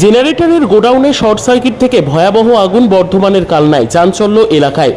জেনারেটরের গোডাউনে short circuit থেকে ভয়াবহ আগুন বর্ধমানের কালনায় চাঞ্চল্য এলাকায়।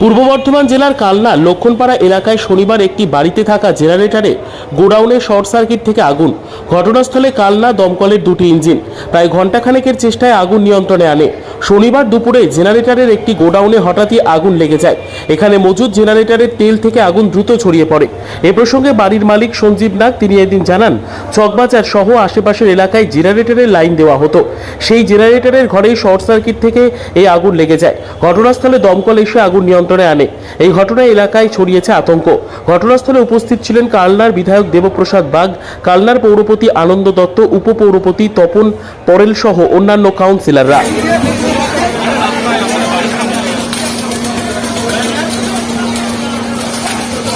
পূর্ব বর্ধমান জেলার কালনা লক্ষণপাড়া এলাকায় শনিবার একটি বাড়িতে থাকা জেনারেটরে গোডাউনে শর্ট সার্কিট থেকে আগুন। ঘটনাস্থলে কালনা দমকলের দুটি ইঞ্জিন প্রায় ঘণ্টাখানেকের চেষ্টায় আগুন নিয়ন্ত্রণে আনে। শনিবার দুপুরে জেনারেটরের একটি গোডাউনে হঠাৎই আগুন লেগে যায়। এখানে মজুদ জেনারেটরের তেল থেকে আগুন দ্রুত ছড়িয়ে পড়ে। এ প্রসঙ্গে বাড়ির মালিক সঞ্জীব নাগ তিনি এদিন জানান, চকবাজার সহ আশেপাশের এলাকায় জেনারেটরের লাইন দেওয়া হতো। সেই জেনারেটরের ঘরেই শর্ট সার্কিট থেকে এই আগুন লেগে যায়। ঘটনাস্থলে দমকল এসে আগুন নিয়ন্ত্রণে আনে। এই ঘটনায় এলাকায় ছড়িয়েছে আতঙ্ক। ঘটনাস্থলে উপস্থিত ছিলেন কালনার বিধায়ক দেবপ্রসাদ বাগ কালনার পৌরপতি আনন্দ দত্ত উপপৌরপতি তপন পরেল সহ অন্যান্য কাউন্সিলররা।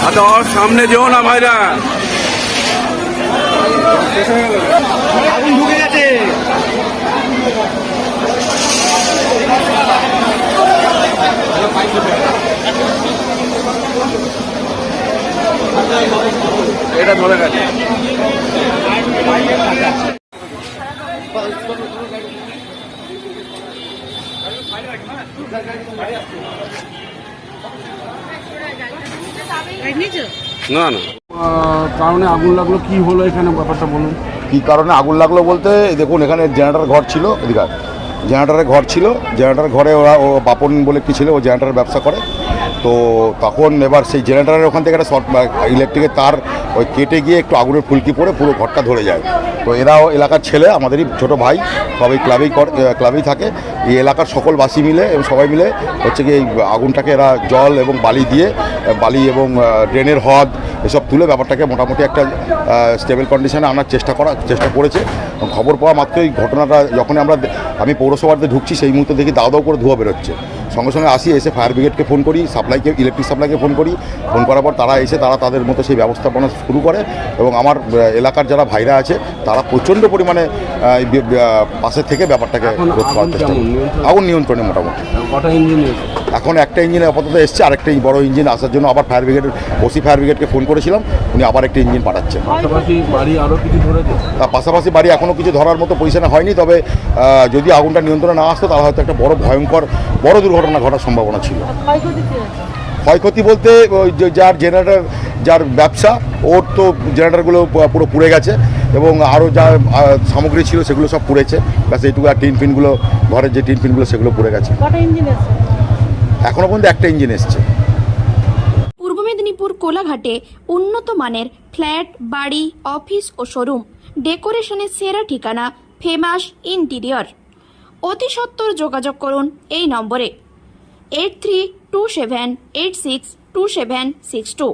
আচ্ছা সামনে যেও না ভাইরা। এটা ধরে গেছে না না। কারণে আগুন লাগল কি হলো এখানে ব্যাপারটা বলুন। কী কারণে আগুন লাগল বলতে দেখুন এখানে জেনারেটর ঘর ছিল এদিকে জেনারেটারের ঘর ছিল জেনারেটার ঘরে ওরা ও বাপন বলে কি ছিল ও জেনারেটার ব্যবসা করে। তো তখন এবার সেই জেনারেটারের ওখান থেকে একটা শর্ট ইলেকট্রিকের তার ওই কেটে গিয়ে একটু আগুনের ফুলকি পড়ে পুরো ঘরটা ধরে যায়। তো এরাও এলাকার ছেলে, আমাদেরই ছোট ভাই, সবাই ক্লাবেই ক্লাবেই থাকে। এই এলাকার সকল বাসী মিলে, এবং সবাই মিলে হচ্ছে কি এই আগুনটাকে এরা জল এবং বালি দিয়ে বালি এবং ড্রেনের হদ এসব তুলে ব্যাপারটাকে মোটামুটি একটা স্টেবল কন্ডিশনে আনার চেষ্টা করা, চেষ্টা করেছে। খবর পাওয়া মাত্রই ঘটনাটা যখন আমরা আমি পৌরসভাতে ঢুকছি, সেই মুহূর্তে দেখি দাও দাও করে ধোয়া বেরোচ্ছে। সঙ্গে সঙ্গে আসি এসে ফায়ার ব্রিগেডকে ফোন করি সাপ্লাইকে ইলেকট্রিক সাপ্লাইকে ফোন করি। ফোন করার পর তারা এসে তারা তাদের মতো সেই ব্যবস্থাপনা শুরু করে এবং আমার এলাকার যারা ভাইরা আছে তারা প্রচণ্ড পরিমাণে পাশে থেকে ব্যাপারটাকে রোধ করার আগুন চেষ্টা? আগুন নিয়ন্ত্রণে মোটামুটি। এখন একটা ইঞ্জিন আপাতত এসছে আরেকটা এই বড় ইঞ্জিন আসার জন্য আবার ফায়ার ব্রিগেডের ওসি ফায়ার ব্রিগেডকে ফোন করেছিলাম উনি আবার একটা ইঞ্জিন পাঠাচ্ছেন পাশাপাশি বাড়ি পাশাপাশি এখনও কিছু ধরার মতো পজিশনে হয়নি তবে যদি আগুনটা নিয়ন্ত্রণে না আসতো তাহলে হয়তো একটা বড় ভয়ঙ্কর বড় দুর্ঘটনা ঘটার সম্ভাবনা ছিল। ক্ষয়ক্ষতি বলতে ওই যার জেনারেটর যার ব্যবসা ওর তো জেনারেটারগুলো পুরো পুড়ে গেছে এবং আরও যা সামগ্রী ছিল সেগুলো সব পুড়েছে। ব্যাস এইটুকু আর টিন ফিনগুলো ঘরের যে টিন ফিনগুলো সেগুলো পুড়ে গেছে। এখনও পর্যন্ত একটা ইঞ্জিন এসছে। পূর্ব মেদিনীপুর কোলাঘাটে উন্নত মানের ফ্ল্যাট বাড়ি অফিস ও শোরুম। ডেকোরেশনের সেরা ঠিকানা ফেমাস ইন্টিরিয়র। অতি সত্বর যোগাযোগ করুন এই নম্বরে। eight three two seven eight six two seven six two